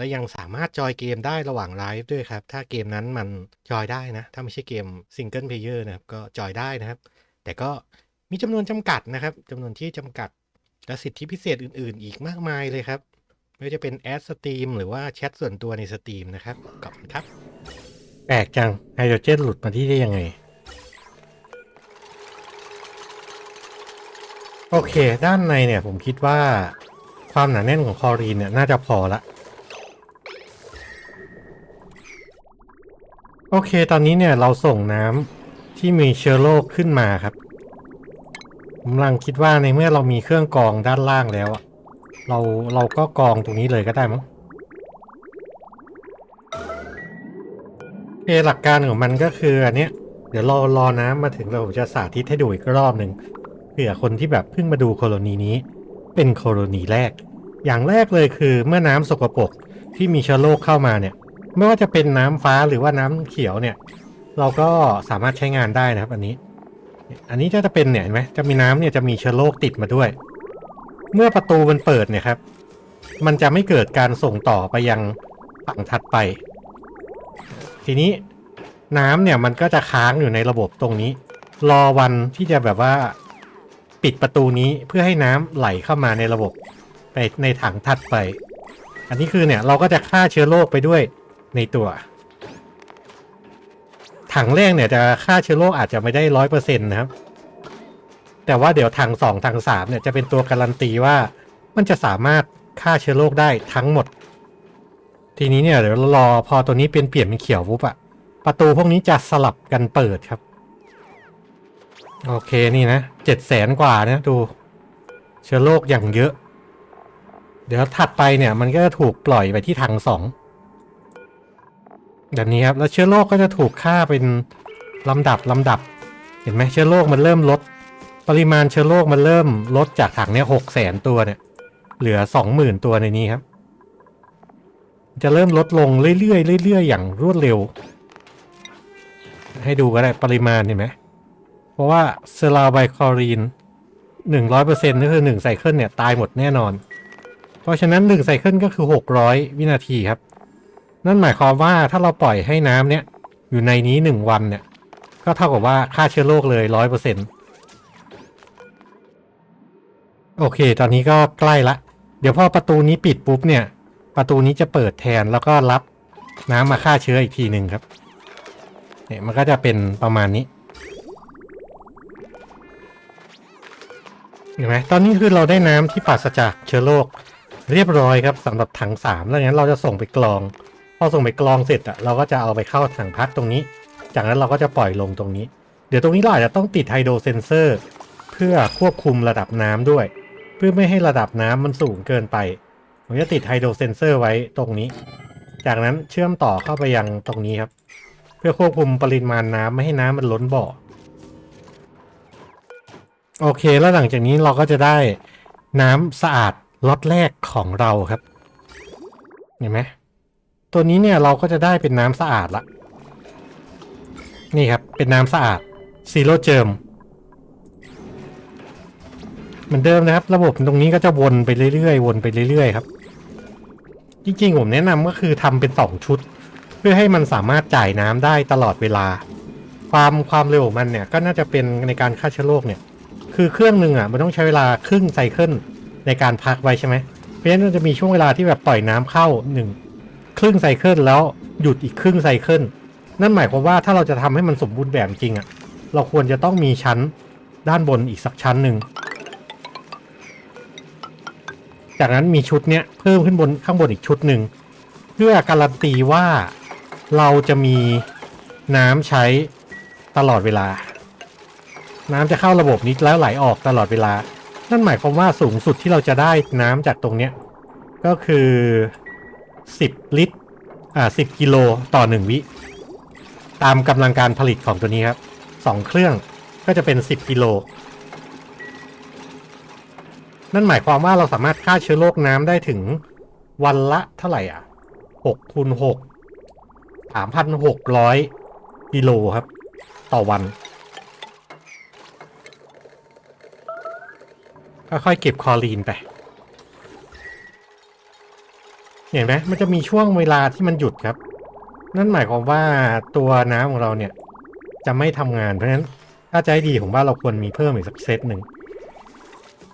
และยังสามารถจอยเกมได้ระหว่างไลฟ์ด้วยครับ ถ้าเกมนั้นมันจอยได้นะ ถ้าไม่ใช่เกมซิงเกิลเพลเยอร์นะครับ ก็จอยได้นะครับ แต่ก็มีจำนวนจำกัดนะครับจำนวนที่จำกัด และสิทธิพิเศษอื่น ๆ อีกมากมายเลยครับไม่ว่าจะเป็นแอดสตรีมหรือว่าแชทส่วนตัวในสตรีมนะครับขอบคุณครับ แปลกจังไฮโดรเจนหลุดมาที่ได้ยังไง โอเค ด้านในเนี่ยผมคิดว่าความหนาแน่นของคอรีนเนี่ยน่าจะพอละ โอเค ตอนนี้เนี่ยเราส่งน้ำที่มีเชื้อโรคขึ้นมาครับกำลังคิดว่าในเมื่อเรามีเครื่องกรองด้านล่างแล้วอะเราเราก็กรองตรงนี้เลยก็ได้มั้งโอหลักการของมันก็คืออันเนี้ยเดี๋ยวรอรอน้ำมาถึงเราจะสาธิตให้ดูอีกรอบหนึ่งเผื่อคนที่แบบเพิ่งมาดูโคโลนีนี้ เป็นโคโลนีแรก อย่างแรกเลยคือเมื่อน้ำสกปรกที่มีเชื้อโรคเข้ามาเนี่ย ไม่ว่าจะเป็นน้ำฟ้าหรือว่าน้ำเขียวเนี่ย เราก็สามารถใช้งานได้นะครับ อันนี้ อันนี้จะจะเป็นเนี่ยเห็นไหมจะมีน้ำเนี่ยจะมีเชื้อโรคติดมาด้วย เมื่อประตูมันเปิดเนี่ยครับ มันจะไม่เกิดการส่งต่อไปยังฝั่งถัดไป ทีนี้น้ำเนี่ยมันก็จะค้างอยู่ในระบบตรงนี้ รอวันที่จะแบบว่าปิดประตูนี้เพื่อให้น้ำไหลเข้ามาในระบบไปในถังถัดไป อันนี้คือเนี่ยเราก็จะฆ่าเชื้อโรคไปด้วย ในตัว ถังแรกเนี่ยจะฆ่าเชื้อโรคอาจจะไม่ได้ร้อยเปอร์เซ็นต์นะครับ แต่ว่าเดี๋ยวถังสองถังสามเนี่ยจะเป็นตัวการันตีว่ามันจะสามารถฆ่าเชื้อโรคได้ทั้งหมด ทีนี้เนี่ยเดี๋ยวรอพอตัวนี้เป็นเปลี่ยนเป็นเขียวปุ๊บอะประตูพวกนี้จะสลับกันเปิดครับ โอเคนี่นะเจ็ดแสนกว่านะดู เชื้อโรคอย่างเยอะ เดี๋ยวถัดไปเนี่ยมันก็จะถูกปล่อยไปที่ถังสอง แบบนี้ครับ แล้วเชื้อโรคก็จะถูกฆ่าเป็นลำดับลำดับ เห็นไหมเชื้อโรคมันเริ่มลด ปริมาณเชื้อโรคมันเริ่มลดจากถังเนี่ยหกแสนตัวเนี่ย เหลือสองหมื่นตัวในนี้ครับ จะเริ่มลดลงเรื่อยๆเรื่อยๆอย่างรวดเร็ว ให้ดูก็ได้ปริมาณเห็นไหมเพราะว่าเซลาไบคอรีนหนึ่งร้อยเปอร์เซ็นต์ก็คือหนึ่งไซเคิลเนี่ยตายหมดแน่นอน เพราะฉะนั้นหนึ่งไซเคิลก็คือหกร้อยวินาทีครับ นั่นหมายความว่าถ้าเราปล่อยให้น้ำเนี่ยอยู่ในนี้หนึ่งวันเนี่ย ก็เท่ากับว่าฆ่าเชื้อโรคเลยร้อยเปอร์เซ็นต์โอเค ตอนนี้ก็ใกล้ละ เดี๋ยวพอประตูนี้ปิดปุ๊บเนี่ย ประตูนี้จะเปิดแทนแล้วก็รับน้ำมาฆ่าเชื้ออีกทีหนึ่งครับ เนี่ยมันก็จะเป็นประมาณนี้ เห็นไหมตอนนี้คือเราได้น้ำที่ปราศจากเชื้อโรคเรียบร้อยครับสำหรับถังสามแล้วงั้นเราจะส่งไปกรอง พอส่งไปกรองเสร็จอะเราก็จะเอาไปเข้าถังพักตรงนี้ จากนั้นเราก็จะปล่อยลงตรงนี้ เดี๋ยวตรงนี้เราอาจจะต้องติดไฮโดรเซนเซอร์ เพื่อควบคุมระดับน้ำด้วย เพื่อไม่ให้ระดับน้ำมันสูงเกินไปผมจะติดไฮโดรเซนเซอร์ไว้ตรงนี้ จากนั้นเชื่อมต่อเข้าไปยังตรงนี้ครับ เพื่อควบคุมปริมาณน้ำไม่ให้น้ำมันล้นบ่อโอเคแล้วหลังจากนี้เราก็จะได้น้ำสะอาดล็อตแรกของเราครับ เห็นไหม ตัวนี้เนี่ยเราก็จะได้เป็นน้ำสะอาดละ นี่ครับ เป็นน้ำสะอาดซีโร่เจิมเหมือนเดิมนะครับ ระบบตรงนี้ก็จะวนไปเรื่อยๆ วนไปเรื่อยๆครับ จริงๆ ผมแนะนำก็คือทำเป็นสองชุด เพื่อให้มันสามารถจ่ายน้ำได้ตลอดเวลา ความความเร็วมันเนี่ยก็น่าจะเป็นในการฆ่าเชื้อโรคเนี่ย คือเครื่องหนึ่งอะมันต้องใช้เวลาครึ่งไซเคิลในการพักไว้ใช่ไหมเพราะฉะนั้นมันจะมีช่วงเวลาที่แบบปล่อยน้ำเข้าหนึ่ง ครึ่งไซเคิลแล้วหยุดอีกครึ่งไซเคิลนั่นหมายความว่าถ้าเราจะทำให้มันสมบูรณ์แบบจริงอะ เราควรจะต้องมีชั้นด้านบนอีกสักชั้นหนึ่ง จากนั้นมีชุดเนี้ยเพิ่มขึ้นบนข้างบนอีกชุดหนึ่ง เพื่อการันตีว่าเราจะมีน้ำใช้ตลอดเวลา น้ำจะเข้าระบบนี้แล้วไหลออกตลอดเวลา นั่นหมายความว่าสูงสุดที่เราจะได้น้ำจากตรงเนี้ยก็คือ 10 ลิตร อ่า10กิโลต่อ 1 วิ ตามกำลังการผลิตของตัวนี้ครับ 2 เครื่องก็จะเป็น 10 กิโล นั่นหมายความว่าเราสามารถฆ่าเชื้อโรคน้ำได้ถึงวันละเท่าไหร่อะ6คูณ6 3,600 กิโลครับ ต่อวันค่อยๆเก็บคอรีนไป เห็นไหมมันจะมีช่วงเวลาที่มันหยุดครับ นั่นหมายความว่าตัวน้ำของเราเนี่ย จะไม่ทำงานเพราะฉะนั้นถ้าจะให้ดีผมว่าเราควรมีเพิ่มอีกสักเซตหนึ่ง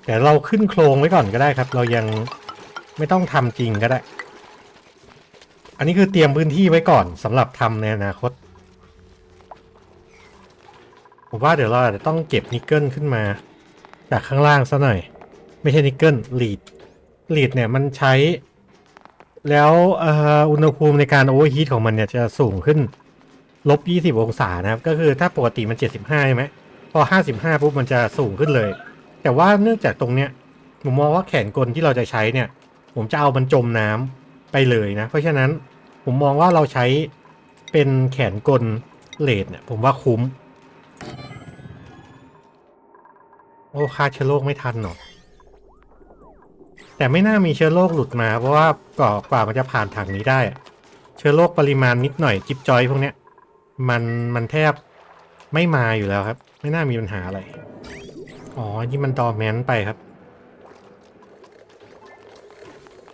แต่เราขึ้นโครงไว้ก่อนก็ได้ครับ เรายังไม่ต้องทำจริงก็ได้ อันนี้คือเตรียมพื้นที่ไว้ก่อนสำหรับทำในอนาคต ผมว่าเดี๋ยวเราจะต้องเก็บนิกเกิลขึ้นมา จากข้างล่างซะหน่อย ไม่ใช่นิกเกิลลีดลีดเนี่ยมันใช้ แล้วเอ่ออุณหภูมิในการโอเวอร์ฮีทของมันเนี่ยจะสูงขึ้นลบ20องศานะครับ ก็คือถ้าปกติมัน75ใช่ไหมพอ55ปุ๊บมันจะสูงขึ้นเลย แต่ว่าเนื่องจากตรงเนี้ยผมมองว่าแขนกลที่เราจะใช้เนี่ย ผมจะเอามันจมน้ำไปเลยนะ เพราะฉะนั้นผมมองว่าเราใช้เป็นแขนกลเลดเนี่ย ผมว่าคุ้ม โอ้ค่าเชื้อโรคไม่ทันหรอก แต่ไม่น่ามีเชื้อโรคหลุดมาเพราะว่าก่อกว่ามันจะผ่านถังนี้ได้ เชื้อโรคปริมาณนิดหน่อยจิบจอยพวกเนี้ยมันมันแทบไม่มาอยู่แล้วครับ ไม่น่ามีปัญหาอะไร อ๋อนี่มันดอแมนไปครับ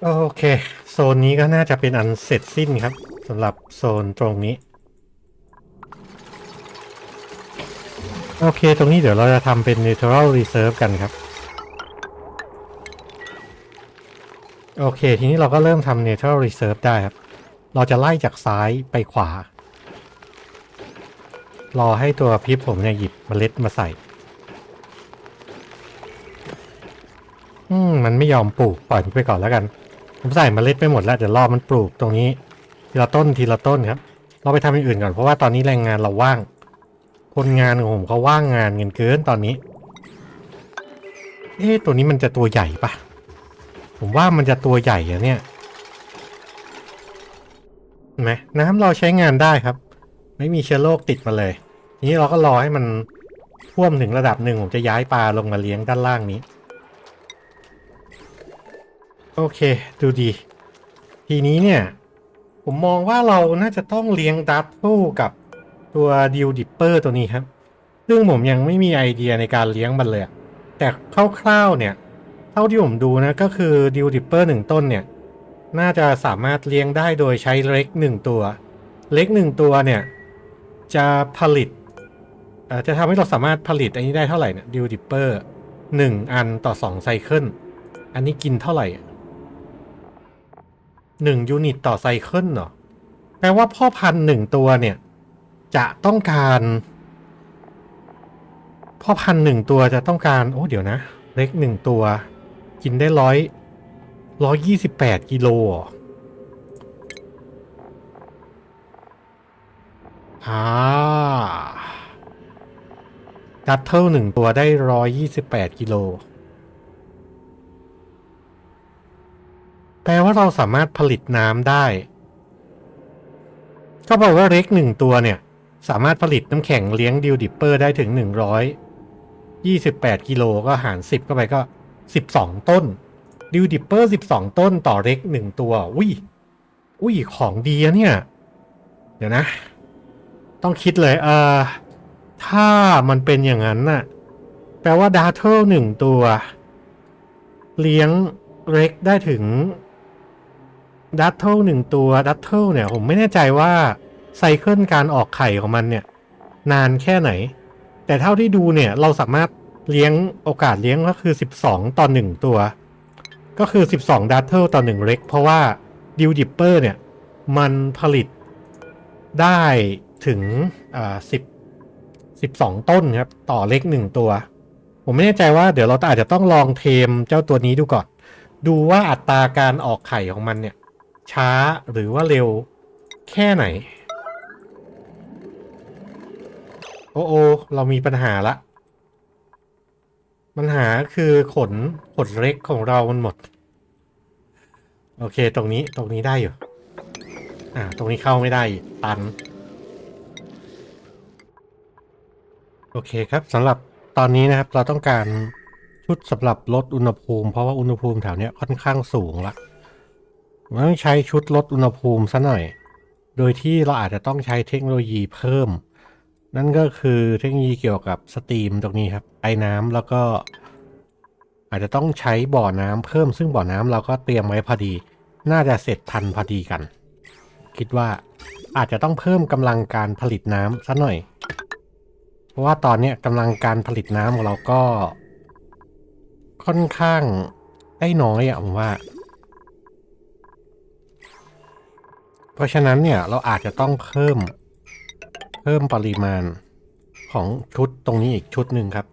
โอเค โซนนี้ก็น่าจะเป็นอันเสร็จสิ้นครับสำหรับโซนตรงนี้ โอเค ตรงนี้เดี๋ยวเราจะทำเป็น neutral reserve กันครับ โอเค ทีนี้เราก็เริ่มทำ neutral reserve ได้ครับ เราจะไล่จากซ้ายไปขวา รอให้ตัวพิบผมเนี่ยหยิบเมล็ดมาใส่ อืม มันไม่ยอมปลูก ปล่อยมันไปก่อนแล้วกัน ผมใส่เมล็ดไปหมดแล้ว เดี๋ยวรอมันปลูกตรงนี้ ทีละต้นทีละต้นครับ เราไปทำอย่างอื่นก่อน เพราะว่าตอนนี้แรงงานเราว่าง คนงานของผมเขาว่างงานเงินเกินตอนนี้ เอ๊ะ ตัวนี้มันจะตัวใหญ่ปะ ผมว่ามันจะตัวใหญ่อะเนี่ยนไหมน้ำเราใช้งานได้ครับ ไม่มีเชื้อโรคติดมาเลยนี้เราก็รอให้มันท่วมถึงระดับหนึ่งผมจะย้ายปลาลงมาเลี้ยงด้านล่างนี้ โอเค ดูดี ทีนี้เนี่ย ผมมองว่าเราน่าจะต้องเลี้ยงดัตเทิลกับตัวดิวดิปเปอร์ตัวนี้ครับ ซึ่งผมยังไม่มีไอเดียในการเลี้ยงมันเลย แต่คร่าวๆเนี่ย เท่าที่ผมดูนะก็คือดิวดิปเปอร์หนึ่งต้นเนี่ย น่าจะสามารถเลี้ยงได้โดยใช้เล็กหนึ่งตัว เล็กหนึ่งตัวเนี่ย จะผลิตจะทำให้เราสามารถผลิตอันนี้ได้เท่าไหร่เนี่ยดิวดิปเปอร์หนึ่งอันต่อสองไซเคิลอันนี้กินเท่าไหร่หนึ่งยูนิตต่อไซเคิลเหรอแปลว่าพ่อพันธุ์หนึ่งตัวเนี่ย จะต้องการ พ่อพันธุ์หนึ่งตัวจะต้องการ โอ้เดี๋ยวนะ เล็กหนึ่งตัว กินได้ร้อยร้อยยี่สิบแปดกิโลออ่าดัตเทิลหนึ่งตัวได้ร้อยยี่สิบแปดกิโล แปลว่าเราสามารถผลิตน้ำได้ ก็บอกว่าเล็กหนึ่งตัวเนี่ย สามารถผลิตน้ำแข็งเลี้ยงดิวดิปเปอร์ได้ถึงหนึ่งร้อยยี่สิบแปดกิโลก็หารสิบเข้าไปก็ สิบสองต้นดิวดิปเปอร์สิบสองต้นต่อเล็กหนึ่งตัว อุ้ย อุ้ย ของดีอะเนี่ย เดี๋ยวนะ ต้องคิดเลย เออถ้ามันเป็นอย่างนั้นน่ะ แปลว่าดาร์เทิลหนึ่งตัว เลี้ยงเล็กได้ถึงดัตเทิลหนึ่งตัวดัตเทิลเนี่ย ผมไม่แน่ใจว่าไซเคิลการออกไข่ของมันเนี่ย นานแค่ไหน แต่เท่าที่ดูเนี่ย เราสามารถ เลี้ยงโอกาสเลี้ยงก็คือ 12 ต่อ 1 ตัว ก็คือ 12ดัตเทิลต่อ 1 เล็ก เพราะว่าดิวดิปเปอร์เนี่ย มันผลิตได้ถึงอ่า10 12ต้นครับ ต่อเล็ก1ตัว ผมไม่แน่ใจว่าเดี๋ยวเราอาจจะต้องลองเทมเจ้าตัวนี้ดูก่อน ดูว่าอัตราการออกไข่ของมันเนี่ย ช้าหรือว่าเร็วแค่ไหน โอ้โอเรามีปัญหาละ ปัญหาคือขนขนเล็กของเรามันหมด โอเคตรงนี้ตรงนี้ได้อยู่ อ่า ตรงนี้เข้าไม่ได้ตัน โอเคครับสำหรับตอนนี้นะครับ เราต้องการชุดสำหรับลดอุณหภูมิ เพราะว่าอุณหภูมิแถวเนี้ยค่อนข้างสูงละต้องใช้ชุดลดอุณหภูมิซะหน่อย โดยที่เราอาจจะต้องใช้เทคโนโลยีเพิ่ม นั่นก็คือเทคโนโลยีเกี่ยวกับสตรีมตรงนี้ครับไอ้น้ำแล้วก็ อาจจะต้องใช้บ่อน้ำเพิ่มซึ่งบ่อน้ำเราก็เตรียมไว้พอดี น่าจะเสร็จทันพอดีกัน คิดว่าอาจจะต้องเพิ่มกำลังการผลิตน้ำซะหน่อย เพราะว่าตอนนี้กำลังการผลิตน้ำของเราก็ ค่อนข้างได้น้อยอะผมว่า เพราะฉะนั้นเนี่ยเราอาจจะต้องเพิ่ม เพิ่มปริมาณของชุดตรงนี้อีกชุดหนึ่งครับ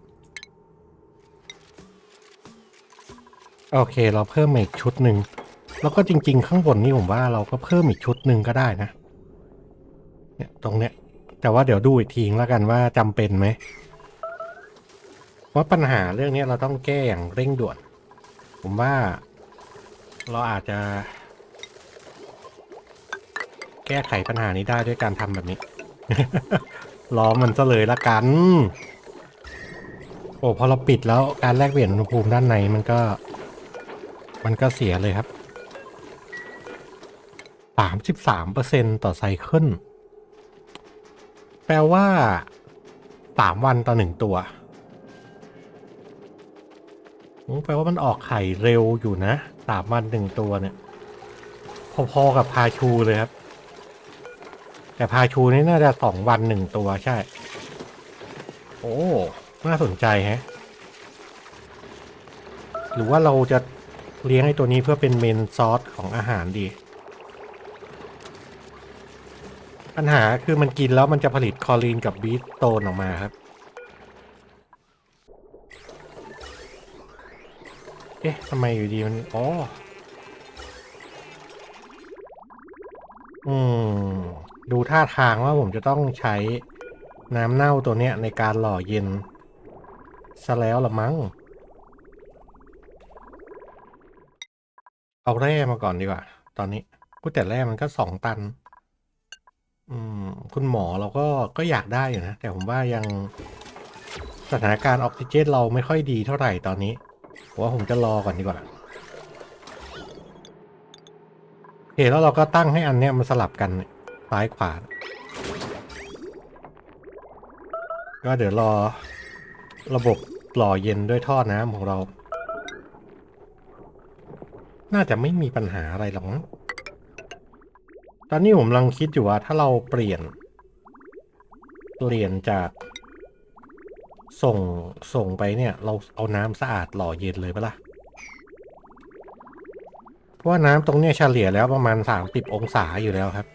โอเคเราเพิ่มมาอีกชุดหนึ่งแล้วก็จริง ๆ ข้างบนนี่ผมว่าเราก็เพิ่มอีกชุดหนึ่งก็ได้นะ เนี่ยตรงเนี้ยแต่ว่าเดี๋ยวดูอีกทีแล้วกันว่าจำเป็นไหมว่าปัญหาเรื่องนี้เราต้องแก้อย่างเร่งด่วน ผมว่าเราอาจจะ แก้ไขปัญหานี้ได้ด้วยการทำแบบนี้ ล้อมันซะเลยละกัน โอ้พอเราปิดแล้วการแลกเปลี่ยนอุณหภูมิด้านในมันก็ มันก็เสียเลยครับสามสิบสามเปอร์เซ็นต่อไซเคิลแปลว่าสามวันต่อหนึ่งตัวแปลว่ามันออกไข่เร็วอยู่นะสามวันหนึ่งตัวเนี่ย พอๆกับพาชูเลยครับ แต่พาชูนี่น่าจะสองวันหนึ่งตัวใช่ โอ้ น่าสนใจแฮะ หรือว่าเราจะเลี้ยงไอ้ตัวนี้เพื่อเป็นเมนซอสของอาหารดี ปัญหาคือมันกินแล้วมันจะผลิตคอลีนกับบีสโตนออกมาครับ เอ๊ะทำไมอยู่ดีมันอ๋ออืม ดูท่าทางว่าผมจะต้องใช้น้ำเน่าตัวเนี้ยในการหล่อเย็นซะแล้วละมั้ง เอาแร่มาก่อนดีกว่า ตอนนี้พูดแต่แร่มันก็สองตัน อืม คุณหมอเราก็ก็อยากได้อยู่นะ แต่ผมว่ายังสถานการณ์ออกซิเจนเราไม่ค่อยดีเท่าไหร่ตอนนี้ผมว่าผมจะรอก่อนดีกว่าโอเคแล้วเราก็ตั้งให้อันเนี้ยมันสลับกันเนี่ย ซ้ายขวา ก็เดี๋ยวรอระบบหล่อเย็นด้วยท่อน้ำของเรา น่าจะไม่มีปัญหาอะไรหรอก ตอนนี้ผมกำลังคิดอยู่ว่าถ้าเราเปลี่ยน เปลี่ยนจาก ส่งส่งไปเนี่ย เราเอาน้ำสะอาดหล่อเย็นเลยปะล่ะเพราะว่าน้ำตรงเนี้ยเฉลี่ยแล้วประมาณสามสิบองศาอยู่แล้วครับ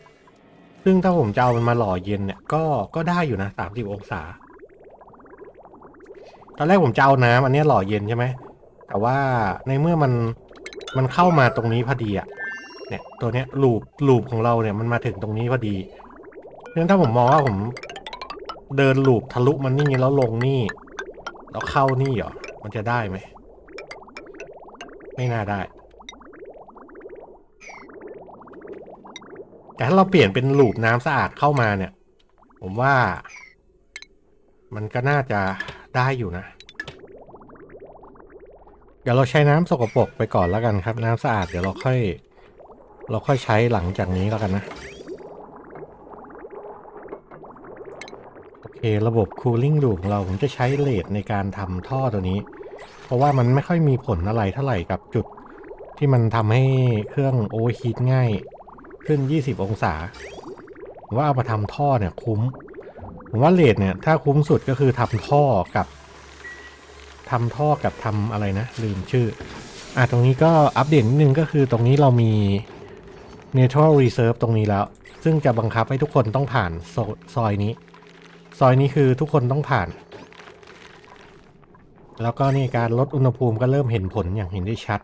ซึ่งถ้าผมจะเอามันมาหล่อเย็นเนี่ยก็ก็ได้อยู่นะสามสิบองศา ตอนแรกผมจะเอาน้ำอันนี้หล่อเย็นใช่ไหม แต่ว่าในเมื่อมันมันเข้ามาตรงนี้พอดีอะเนี่ย ตัวเนี้ยลูปลูปของเราเนี่ยมันมาถึงตรงนี้พอดีเพราะฉะนั้นถ้าผมมองว่าผมเดินลูปทะลุมันนี่แล้วลงนี่ แล้วเข้านี่เหรอ มันจะได้ไหม ไม่น่าได้ แต่ถ้าเราเปลี่ยนเป็นลูปน้ำสะอาดเข้ามาเนี่ย ผมว่า มันก็น่าจะได้อยู่นะ เดี๋ยวเราใช้น้ำสกปรกไปก่อนแล้วกันครับ น้ำสะอาดเดี๋ยวเราค่อย เราค่อยใช้หลังจากนี้แล้วกันนะ โอเคระบบ cooling loop ของเราผมจะใช้เลดในการทำท่อตัวนี้ เพราะว่ามันไม่ค่อยมีผลอะไรเท่าไหร่กับจุดที่มันทำให้เครื่องโอเวอร์ฮีทง่าย ขึ้น 20 องศาผมว่าเอามาทำท่อเนี่ยคุ้ม ผมว่าเลดเนี่ยถ้าคุ้มสุดก็คือทำท่อกับทำท่อกับทำอะไรนะ ลืมชื่อ อะตรงนี้ก็อัปเดตนิดนึงก็คือตรงนี้เรามี Natural Reserve ตรงนี้แล้ว ซึ่งจะบังคับให้ทุกคนต้องผ่านซอซอยนี้ ซอยนี้คือทุกคนต้องผ่าน แล้วก็นี่การลดอุณหภูมิก็เริ่มเห็นผลอย่างเห็นได้ชัด